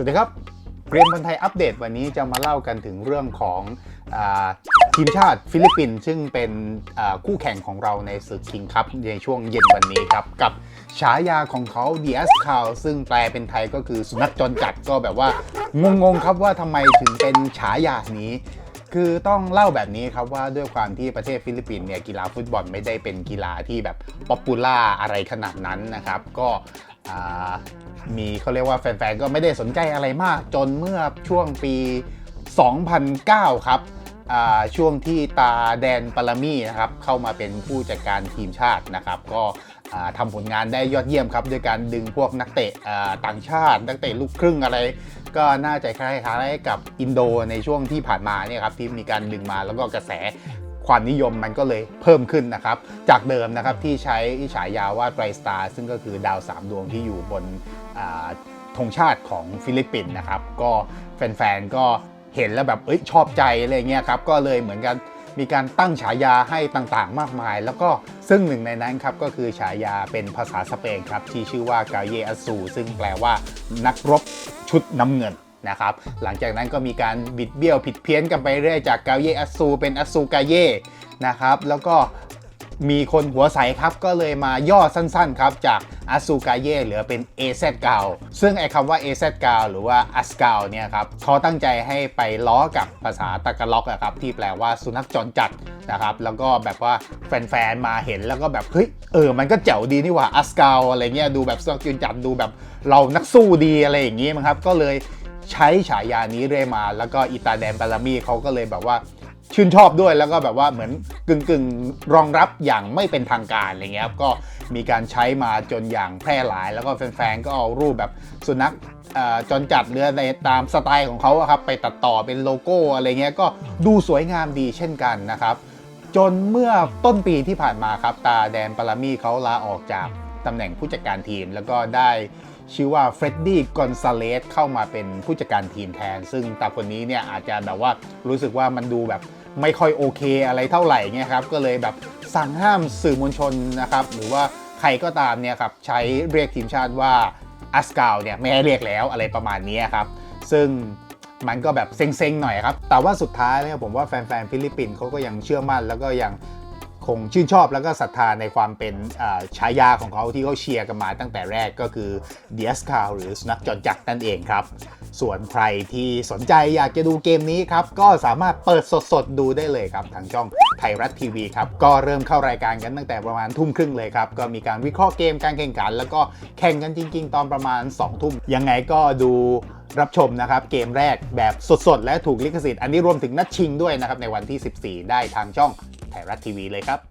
วัสดีครับเรียนบอลไทยอัปเดตวันนี้จะมาเล่ากันถึงเรื่องของอทีมชาติฟิลิปปินส์ซึ่งเป็นคู่แข่งของเราในศึกคิงคัพในช่วงเย็นวันนี้ครับ กับฉายาของเขาเดียสคาวซึ่งแปลเป็นไทยก็คือสุนัขจรจัดก็แบบว่างงๆครับว่าทำไมถึงเป็นฉายานี้คือต้องเล่าแบบนี้ครับว่าด้วยความที่ประเทศฟิลิปปินส์เนี่ยกีฬาฟุตบอลไม่ได้เป็นกีฬาที่แบบป๊อปปูล่าอะไรขนาดนั้นนะครับ ก็ มีเขาเรียกว่าแฟนๆ ก็ไม่ได้สนใจอะไรมาก จนเมื่อช่วงปี 2009 ครับช่วงที่ตาแดนปารามีนะครับเข้ามาเป็นผู้จัดการทีมชาตินะครับ ก็ทำผลงานได้ยอดเยี่ยมครับด้วยการดึงพวกนักเตะต่างชาติ นักเตะลูกครึ่งอะไร ก็น่าจะคล้ายๆกับอินโดในช่วงที่ผ่านมาเนี่ยครับที่มีการดึงมาแล้วก็กระแส ความนิยมมันก็เลยเพิ่มขึ้นนะครับ จากเดิมนะครับที่ใช้ฉายาว่าไตรสตาร์ซึ่งก็คือดาว 3 ดวงที่อยู่บนธงชาติของฟิลิปปินส์นะครับ ก็แฟนๆก็เห็นแล้วแบบเอ้ยชอบใจอะไรเงี้ยครับก็เลยเหมือนกันมีการตั้งฉายาให้ต่างๆ มากมาย แล้วก็ซึ่งหนึ่งในนั้นครับก็คือฉายาเป็นภาษาสเปนครับที่ชื่อว่ากาเยอสูซึ่งแปลว่านักรบชุดน้ำเงิน นะครับหลังจากนั้นก็มีการบิดเบี้ยวผิดเพี้ยนกันไปเรื่อยจากกาเยอสูเป็นอสูกาเยนะครับแล้วก็มีคนหัวใสครับก็เลยมาย่อสั้นๆครับจากอาซูกาเย่เหลือเป็น AZ เกาซึ่งไอ้คำว่า AZ เกาหรือว่าอัสเกาเนี่ยครับเขาตั้งใจให้ไปล้อกับภาษาตะกะล็อกอะครับที่แปลว่าสุนัขจรจัดนะครับแล้วก็แบบว่าแฟนๆมาเห็นแล้วก็แบบเฮ้ยเออมันก็เจ๋วดีนี่หว่าอัสเกาอะไรเงี้ยดูแบบสุนัขจรจัดดูแบบเรานักสู้ดีอะไรอย่างงี้มั้งครับก็เลย ใช้ฉายานี้เรื่อยมา แล้วก็อิตาแดนปารามีเขาก็เลยแบบว่าชื่นชอบด้วยแล้วก็แบบว่าเหมือนกึ่งกึ่งๆรองรับอย่างไม่เป็นทางการอะไรเงี้ยครับก็มีการใช้มาจนอย่างแพร่หลาย แล้วก็แฟนๆก็เอารูปแบบสุนัขเอ่อจรจัดเรือในตามสไตล์ของเขาครับไปตัดต่อเป็นโลโก้อะไรเงี้ยก็ดูสวยงามดีเช่นกันนะครับ จนเมื่อต้นปีที่ผ่านมาครับตาแดนปารามีเขาลาออกจาก ตำแหน่งผู้จัดการทีม แล้วก็ได้ชื่อว่าเฟรดดี้กอนซาเลสเข้ามาเป็นผู้จัดการทีมแทน ซึ่งตาคนนี้เนี่ยอาจจะแบบว่ารู้สึกว่ามันดูแบบไม่ค่อยโอเคอะไรเท่าไหร่เงี้ยครับก็เลยแบบสั่งห้ามสื่อมวลชนนะครับหรือว่าใครก็ตามเนี่ยครับใช้เรียกทีมชาติว่าอัสกาวเนี่ยไม่ให้เรียกแล้วอะไรประมาณนี้ครับซึ่งมันก็แบบเซ็งๆหน่อยครับ แต่ว่าสุดท้ายเนี่ยผมว่าแฟนๆฟิลิปปินส์เขาก็ยังเชื่อมั่นแล้วก็ยัง งชื่นชอบแล้วก็ศรัทธาในความเป็นฉายาของเขาที่เขาเชียร์กันมาตั้งแต่แรกก็คือเดียสคาหรือสุนัขจรจัดนั่นเองครับ ส่วนใครที่สนใจอยากจะดูเกมนี้ครับ ก็สามารถเปิดสดๆ ดูได้เลยครับ ทางช่องไทยรัฐทีวีครับ ก็เริ่มเข้ารายการกันตั้งแต่ประมาณทุ่มครึ่งเลยครับ ก็มีการวิเคราะห์เกมการแข่งขัน แล้วก็แข่งกันจริง ๆ ตอนประมาณ 2 ทุ่มยังไงก็ดูรับชมนะครับเกมแรกแบบสดๆ และถูกลิขสิทธิ์อันนี้รวมถึงนัดชิงด้วยนะครับในวันที่ 14 ได้ทางช่อง ไทยรัฐทีวีเลยครับ